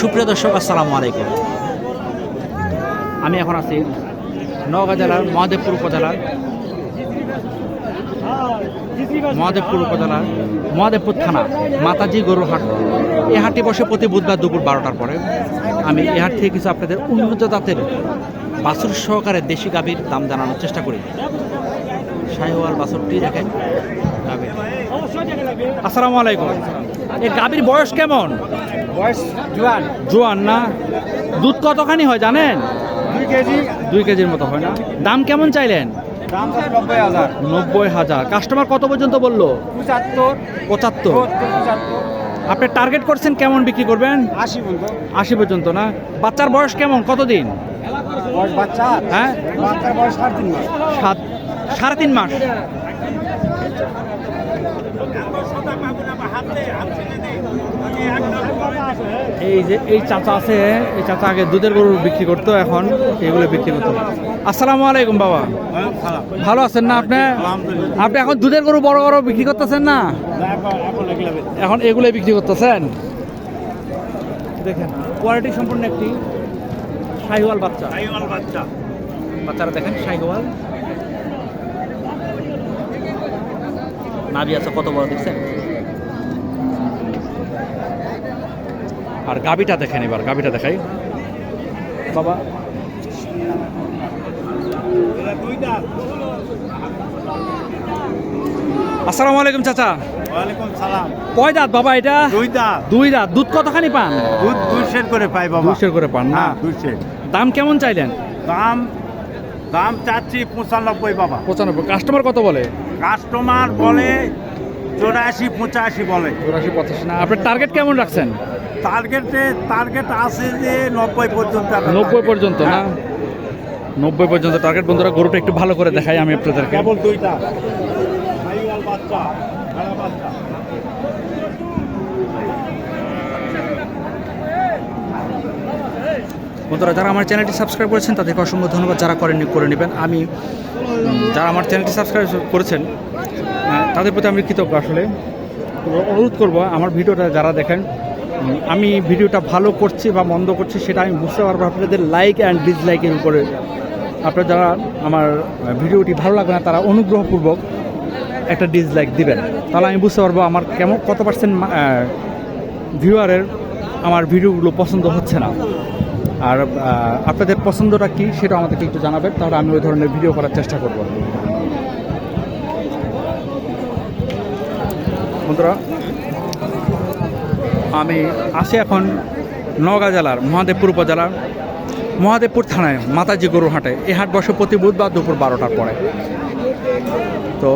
সুপ্রিয় দর্শক, আসসালামু আলাইকুম। আমি এখন আছি নওগাঁ জেলার মহাদেবপুর উপজেলার মহাদেবপুর উপজেলার মহাদেবপুর থানা, মাতাজি গরুর হাট। এই হাটটি বসে প্রতি বুধবার দুপুর বারোটার পরে। আমি এই হাট থেকে কিছু আপনাদের উন্নত জাতের বাছুর সহকারে দেশি গাভীর দাম জানানোর চেষ্টা করি। শাহিওয়াল বাছুরটি দেখেন। গাভীর। আসসালামু আলাইকুম। এই গাভীর বয়স কেমন? বয়স জোয়ান। জোয়ান না? দুধ কতখানি হয় জানেন? দুই কেজি। দুই কেজির মতো হয় না। দাম কেমন চাইলেন? নব্বই হাজার। কাস্টমার কত পর্যন্ত বলল? পঁচাত্তর। পঁচাত্তর। আপনি টার্গেট করছেন কেমন বিক্রি করবেন? আশি পর্যন্ত। না? বাচ্চার বয়স কেমন? কতদিন? হ্যাঁ? সাড়ে তিন মাস। সাত সাড়ে তিন মাস। এই যে এই চাচা আছে এই চাচা আগে দুধের গরু বিক্রি করতো এখন এগুলো বিক্রি করতো। আসসালামু আলাইকুম বাবা। ভালো আছেন না আপনি? আপনি এখন দুধের গরু বড় বড় বিক্রি করতেছেন না? এখন এগুলো বিক্রি করতেছেন? দেখেন কোয়ালিটি সম্পূর্ণ একটি শাহিওয়াল বাচ্চা। বাচ্চা। বাচ্চারা দেখেন শাহিওয়াল। নাভি আছে কত বড় দেখছেন? আর গাবিটা দেখেন এবার গাবিটা দেখাই। বাবা। আসসালামু আলাইকুম চাচা। কয় দাঁত বাবা এটা? দুই দাঁত। দুই দাঁত। দুধ কতখানি পান? দুধ দুই করে পাই বাবা। দুশের করে পান না? হ্যাঁ দুই দাম কেমন চাইলেন? দাম দাম চাচ্ছি পঁচানব্বই বাবা। পঁচানব্বই। কাস্টমার কত বলে? কাস্টমার বলে চৌরাশি পঁচাশি বলে। চৌরাশি পঁচাশি না। আপনার টার্গেট কেমন রাখছেন? টার্গেটে টার্গেট আছে যে নব্বই পর্যন্ত নব্বই পর্যন্ত না? হ্যাঁ, নব্বই পর্যন্ত টার্গেট বন্ধুরা গরুটা একটু ভালো করে দেখাই আমি আপনাদেরকে। কেবল দুইটা। বাচ্চা বাচ্চা। বন্ধুরা যারা আমার চ্যানেলটি সাবস্ক্রাইব করেছেন তাদেরকে অসংখ্য ধন্যবাদ। যারা করেননি করে নেবেন। আমি যারা আমার চ্যানেলটি সাবস্ক্রাইব করেছেন তাদের প্রতি আমি কৃতজ্ঞ আসলে। অনুরোধ করব আমার ভিডিওটা যারা দেখেন আমি ভিডিওটা ভালো করছি বা মন্দ করছি সেটা আমি বুঝতে পারব। আপনাদের লাইক অ্যান্ড ডিসলাইকের উপরে। আপনারা যারা আমার ভিডিওটি ভালো লাগবে না, তারা অনুগ্রহপূর্বক একটা ডিসলাইক দিবেন। তাহলে আমি বুঝতে পারব আমার কেমন, কত পার্সেন্ট ভিউয়ারের আমার ভিডিওগুলো পছন্দ হচ্ছে না। আর আপনাদের পছন্দটা কি সেটা আমাদেরকে একটু জানাবেন, তাহলে আমি ওই ধরনের ভিডিও করার চেষ্টা করব। বন্ধুরা আমি এখন নওগাঁ জেলার মহাদেবপুর উপজেলার মহাদেবপুর থানায় মাতাজি গরু হাটে। এই হাট বসে প্রতি বুধবার দুপুর বারোটার পরে। তো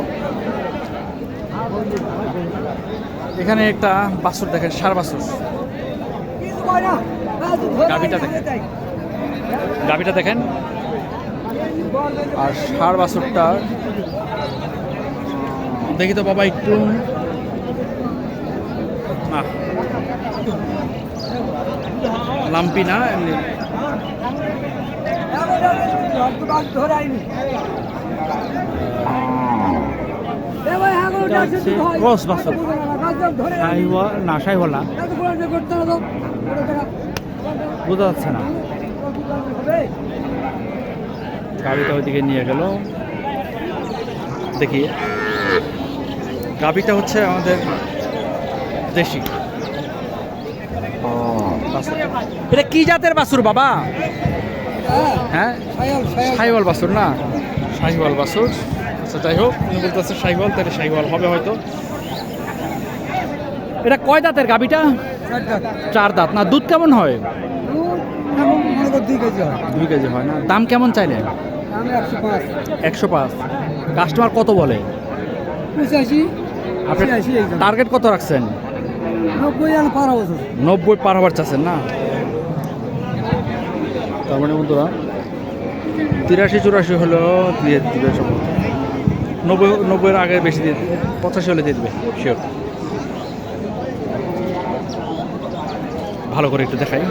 এখানে একটা বাছুর দেখেন, সার বাছুর। গাভিটা দেখেন। গাভিটা দেখেন। আর সার বাছুরটা, দেখি তো বাবা একটু। না লাম্পি না এমনি না। ওইদিকে নিয়ে গেল। দেখি। গাবিটা হচ্ছে আমাদের দেশি। এটা কি জাতের বাছুর বাবা? হ্যাঁ? সাইওয়াল বাছুর না? সাইওয়াল বাছুর আচ্ছা যাই হোক উনি বলতেছে সাইওয়াল তাহলে সাইওয়াল হবে হয়তো। এটা কয় দাঁতের গাবিটা চার দাঁত। না দুধ কেমন হয়? দুই কেজি হয়। না। দাম কেমন চাইলে একশো পাঁচ। কাস্টমার কত বলে? আপনি টার্গেট কত রাখছেন? নব্বই পার হবার চাচ্ছেন না? তার মানে বন্ধুরা তিরাশি চুরাশি হলেও দিয়ে দিবে সব নব্বই নব্বইয়ের আগে বেশি দিয়ে দিবে পঁচাশি হলে দিয়ে দেবে শিওর ভালো করে একটু দেখাই।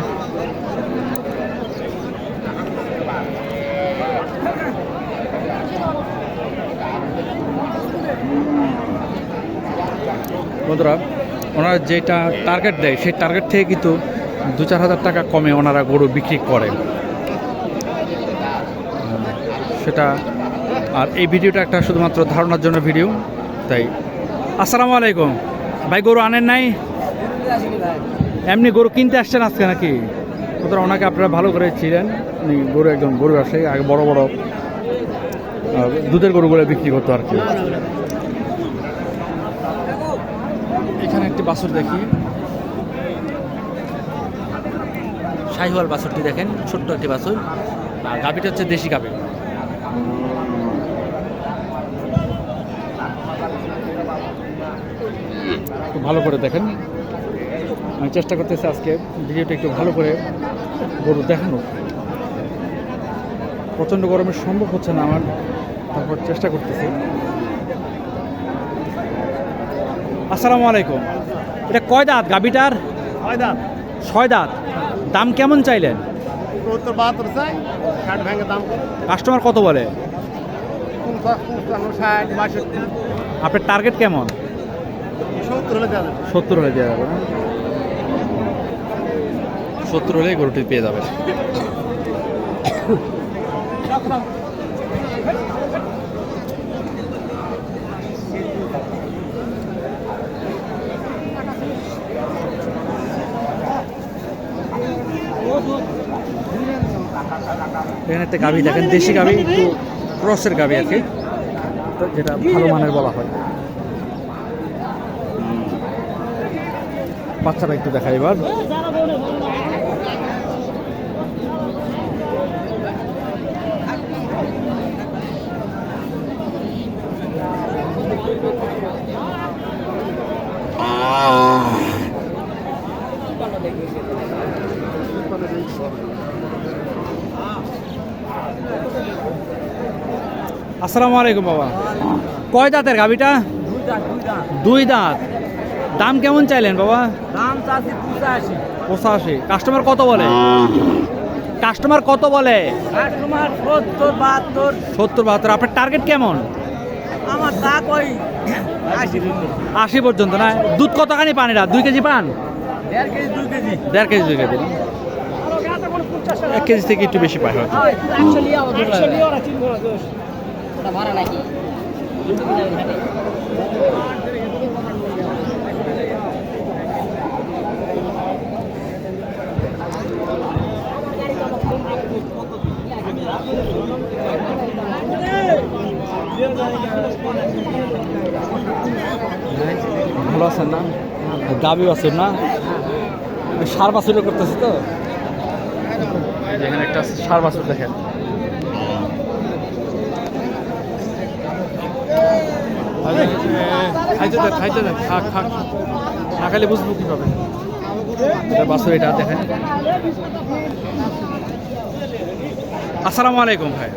বন্ধুরা ওনারা যেটা টার্গেট দেয়, সেই টার্গেট থেকে কিন্তু দু চার হাজার টাকা কমে ওনারা গরু বিক্রি করে। সেটা, আর এই ভিডিওটা একটা শুধুমাত্র ধারণার জন্য ভিডিও, তাই। আসসালামু আলাইকুম। ভাই, গরু আনেন নাই? এমনি গরু কিনতে আসছেন আজকে নাকি? সুতরাং ওনাকে আপনারা ভালো করে ছিলেন উনি গরু একজন গরু ব্যবসায়ী, আগে বড় বড় দুধের গরুগুলো বিক্রি করতো আর কি এখানে একটি বাছুর দেখি। শাহিওয়াল বাছুরটি দেখেন, ছোট্ট একটি বাছুর। আর গাভিটা হচ্ছে দেশি একটু ভালো করে দেখেন। আমি চেষ্টা করতেছি আজকে ভিডিওটা একটু ভালো করে গরু দেখানো প্রচণ্ড গরমে সম্ভব হচ্ছে না আমার, তারপর চেষ্টা করতেছি। আসসালামু আলাইকুম। এটা কয় দাঁত গাবিটার হয় দাম ছয় দাঁত। দাম কেমন চাইলেন? সত্তর বাহাত্তর চাই। ষাট ভেঙে দাম কাস্টমার কত বলে? আপনার টার্গেট কেমন? সত্তর হলে দেওয়া যাবে। সত্তর হলে দেওয়া যাবে সত্তর হলে গরুটি পেয়ে যাবে। এখানে একটা গাভি দেখেন, দেশি গাভি, একটু ক্রসের গাভি আর কি যেটা ভালো মানের বলা হয়। বাচ্চারা একটু দেখা এবার। আসসালামু আলাইকুম বাবা। কয় দাঁতের গাভিটা? দুই দাঁত। দাম কেমন চাইলেন বাবা? দাম চাচ্ছি পঁচাশি। পঁচাশি। কাস্টমার কত বলে? কাস্টমার কত বলে? কাস্টমার সত্তর বাহাত্তর। সত্তর বাহাত্তর। আপনার টার্গেট কেমন? আমার তা কই আশি আশি পর্যন্ত না? দুধ কতখানি পান এটা দুই কেজি পান? দেড় কেজি দুই কেজি। দেড় কেজি দুই কেজি। এক কেজি থেকে একটু বেশি পায় হয়তো। ভাড়া নাকি? ভালো আছেন না? গাবি বাছুর না? সার বাছুরও করতেছে তো? যেখানে একটা সার বাছুর দেখেন। খাইতে দেন খাইতে দেন খাক খাক না খাইলে বুঝব কীভাবে। এটা বাছুর এটা দেখেন আসসালামু আলাইকুম ভাই।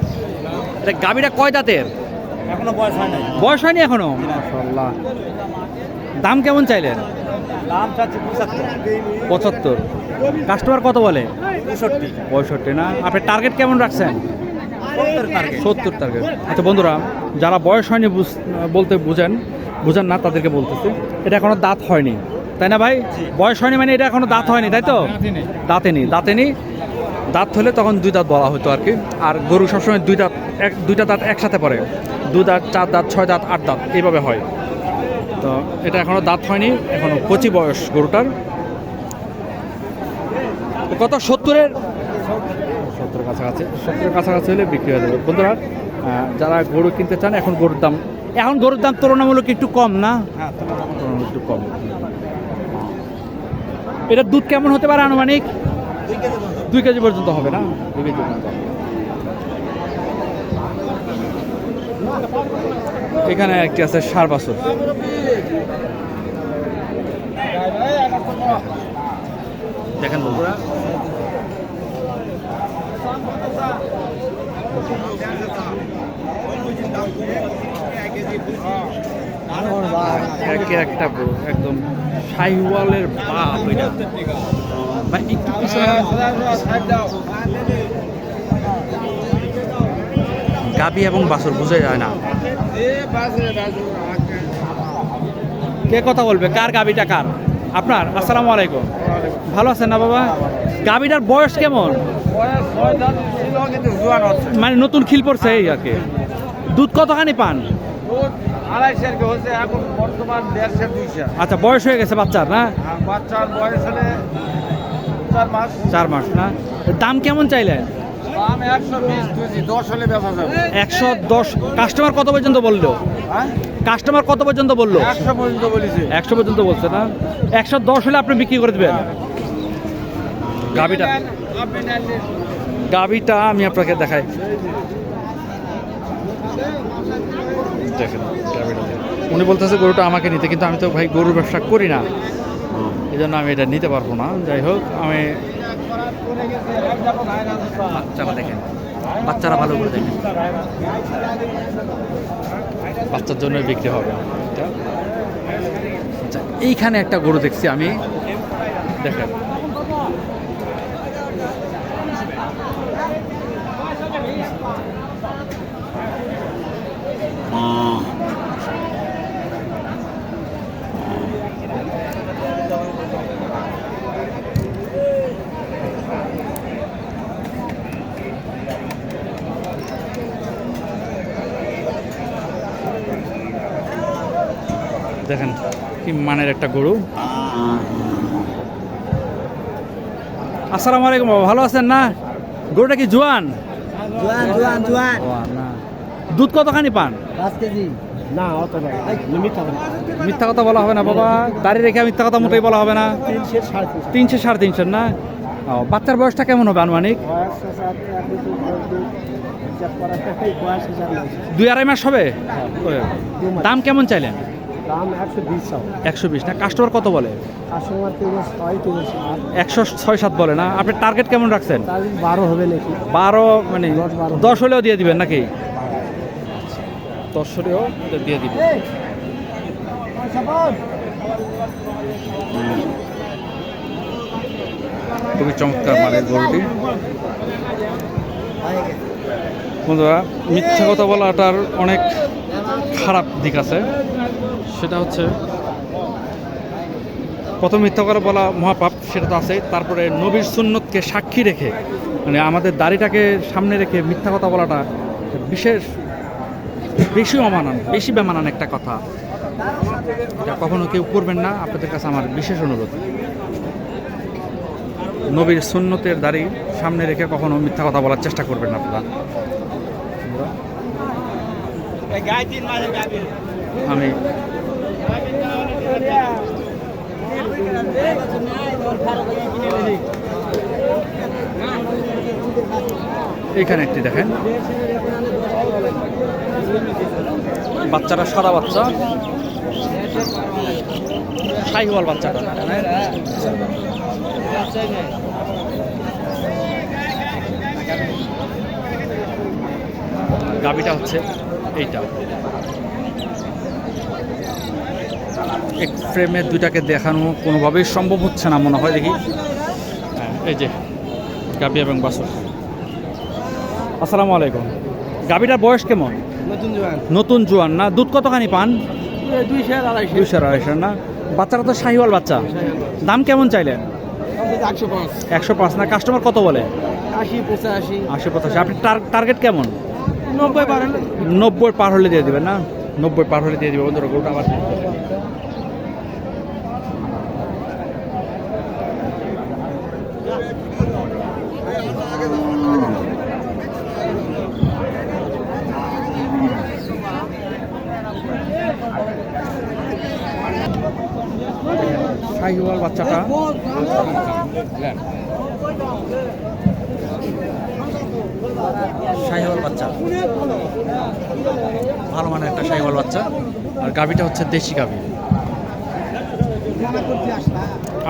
এটা গাবিটা কয় দাঁতের? এখনও বয়স হয় নাই। বয়স হয়নি এখনও? মাশাআল্লাহ। দাম কেমন চাইলেন? দাম চাচ্ছি পঁচাত্তর। পঁচাত্তর। কাস্টমার কত বলে? পঁয়ষট্টি। পঁয়ষট্টি না? আপনি টার্গেট কেমন রাখছেন? সত্তর টার্গেট আচ্ছা বন্ধুরা যারা বয়স হয়নি বলতে বুঝেন বুঝেন না তাদেরকে বলতেছি এটা এখনও দাঁত হয়নি। তাই না ভাই? বয়স হয়নি মানে এটা এখনও দাঁত হয়নি তাই তো? দাঁতে নি দাঁতে নি দাঁত হলে তখন দুই দাঁত বলা হতো আর কি। আর গরু সবসময় দুই দাঁত এক দুইটা দাঁত একসাথে পড়ে। দু দাঁত চার দাঁত ছয় দাঁত আট দাঁত এইভাবে হয়। তো এটা এখনও দাঁত হয়নি এখনও কচি বয়স গরুটার। কত? সত্তরের? কাছাকাছি সত্তরের কাছাকাছি হলে বিক্রি হয়ে যাবে। বন্ধুরা যারা গরু কিনতে চান এখন গরুর দাম এখন গরুর দাম তুলনামূলক একটু কম না? হ্যাঁ তুলনামূলক একটু কম। এটা দুধ কেমন হতে পারে আনুমানিক? দুই কেজি পর্যন্ত। দুই কেজি পর্যন্ত হবে না? দুই কেজি পর্যন্ত এখানে একটি আছে সার বাছুর। দেখেন বন্ধুরা একে একটা গরু একদম সাইওয়ালের বাপ এটা। ভাই একটু পিছনে গাবি এবং বাছুর বোঝা যায় না। কে কথা বলবে? কার গাবিটা কার? আপনার আসসালামু আলাইকুম। ভালো আছেন না বাবা? গাবিটার বয়স কেমন? মানে নতুন খিল পড়ছে এই আর কি। দুধ কতখানি পান? আচ্ছা বয়স হয়ে গেছে বাচ্চার না? বাচ্চার বয়স হলে চার মাস চার মাস না? দাম কেমন চাইলেন? দশ একশো দশ কাস্টমার কত পর্যন্ত বলল? হ্যাঁ? কাস্টমার কত পর্যন্ত বলল? একশো পর্যন্ত বলেছি। একশো পর্যন্ত বলছে না? একশো দশ হলে আপনি বিক্রি করে দেবেন? গাবিটা গাবিটা আমি আপনাকে দেখাই। দেখেন গাভীটা উনি বলতেছে গরুটা আমাকে নিতে কিন্তু আমি তো ভাই গরুর ব্যবসা করি না। এই জন্য আমি এটা নিতে পারব না। যাই হোক আমি বাচ্চারা দেখেন। বাচ্চারা ভালো করে দেখেন। বাচ্চার জন্য বিক্রি হবে। আচ্ছা এইখানে একটা গরু দেখছি আমি। দেখেন। দেখেন কি মানের একটা গরু। আসসালামু আলাইকুম ভালো আছেন না? গরুটা কি জোয়ান? দুধ কতখানি পান? না অত মিথ্যা কথা। বলা হবে না বাবা। দাঁড়িয়ে রেখে মিথ্যা কথা মোটেই বলা হবে না। তিনশো সাড়ে তিনশো। না? ও, বাচ্চার বয়সটা কেমন হবে আনুমানিক? দুই আড়াই মাস হবে? দাম কেমন চাইলেন? দাম একশো বিশ একশো বিশ। না কাস্টমার কত বলে? কাস্টমার একশো ছয় সাত বলে না? আপনি টার্গেট কেমন রাখছেন? বারো হবে নাকি? বারো মানে দশ, দশ হলেও দিয়ে দিবেন নাকি? দশ হলেও দিয়ে দিবেন। খুবই চমৎকার মানের গরুটি। বন্ধুরা মিথ্যা কথা বলাটার অনেক খারাপ দিক আছে। সেটা হচ্ছে, প্রথম মিথ্যা কথা বলা মহাপাপ, সেটা তো আছে তারপরে নবীর সুন্নতকে সাক্ষী রেখে মানে আমাদের দাড়িটাকে সামনে রেখে মিথ্যা কথা বলাটা বিশেষ, বেশি অমানান, বেশি বেমানান একটা কথা। এটা কখনো কেউ করবেন না, আপনাদের কাছে আমার বিশেষ অনুরোধ। নবীর সুন্নতের দাড়ি সামনে রেখে কখনো মিথ্যা কথা বলার চেষ্টা করবেন আপনারা। আমি এখানে একটি দেখেন। বাচ্চাটা সাদা বাচ্চা। সাইওয়াল বাচ্চাটা গাবিটা হচ্ছে এইটা। এক ফ্রেমে দুইটাকে দেখানো কোনোভাবেই সম্ভব হচ্ছে না মনে হয় দেখি। হ্যাঁ, এই যে গাবি এবং বাসুর আসসালামু আলাইকুম। গাবিটার বয়স কেমন? নতুন জোয়ান। নতুন জোয়ান না? দুধ কতখানি পান? দুইশো আড়াইশো না? বাচ্চারা তো শাহিওয়াল বাচ্চা। দাম কেমন চাইলেন? একশো পাঁচ। একশো পাঁচ না? কাস্টমার কত বলে? আশি পঁচাশি। আশি পঁচাশি। আপনি টার্গেট কেমন? নব্বই বারো নব্বই পার হলে দিয়ে দেবেন না? নব্বই পার হলে দিয়ে দেবে বন্ধুরা গরুটা আবার শাহিওয়াল বাচ্চাটা। শাহিওয়াল বাচ্চা। ভালো মানের একটা শাহিওয়াল বাচ্চা। আর গাভিটা হচ্ছে দেশি গাভি।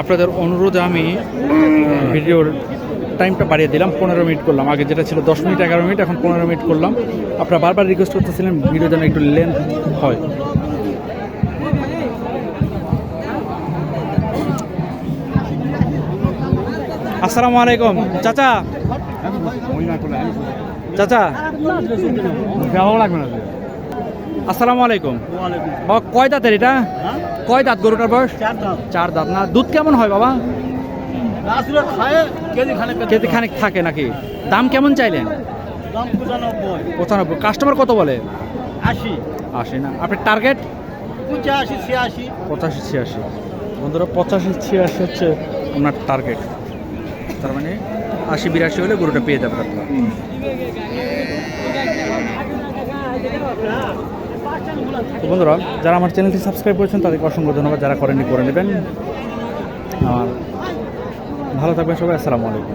আপনাদের অনুরোধে আমি ভিডিওর টাইমটা বাড়িয়ে দিলাম, পনেরো মিনিট করলাম। আগে যেটা ছিল দশ মিনিট, এগারো মিনিট, এখন পনেরো মিনিট করলাম। আপনারা বারবার রিকোয়েস্ট করতেছিলেন, ভিডিও যেন একটু লেন্থ হয়। আসসালামু আলাইকুম। চাচা। চাচা। লাগবে না। আসসালামু আলাইকুম। বাবা কয় দাঁতের এটা? কয় দাঁত গরুটার বয়স? চার দাঁত। না। দুধ কেমন হয় বাবা? কেজি খানিক থাকে। নাকি? দাম কেমন চাইলেন? পঁচানব্বই। কাস্টমার কত বলে? আশি। আশি না। আপনার টার্গেট? পঁচাশি ছিয়াশি। পঁচাশি ছিয়াশি। বন্ধুরা পঁচাশি ছিয়াশি হচ্ছে আপনার টার্গেট। তার মানে আশি বিরাশি হলে গরুটা পেয়ে যাবেন আপনার তো বন্ধুরা, যারা আমার চ্যানেলটি সাবস্ক্রাইব করেছেন, তাদেরকে অসংখ্য ধন্যবাদ। যারা করেননি, করে নেবেন। আর ভালো থাকবেন সবাই। আসসালামু আলাইকুম।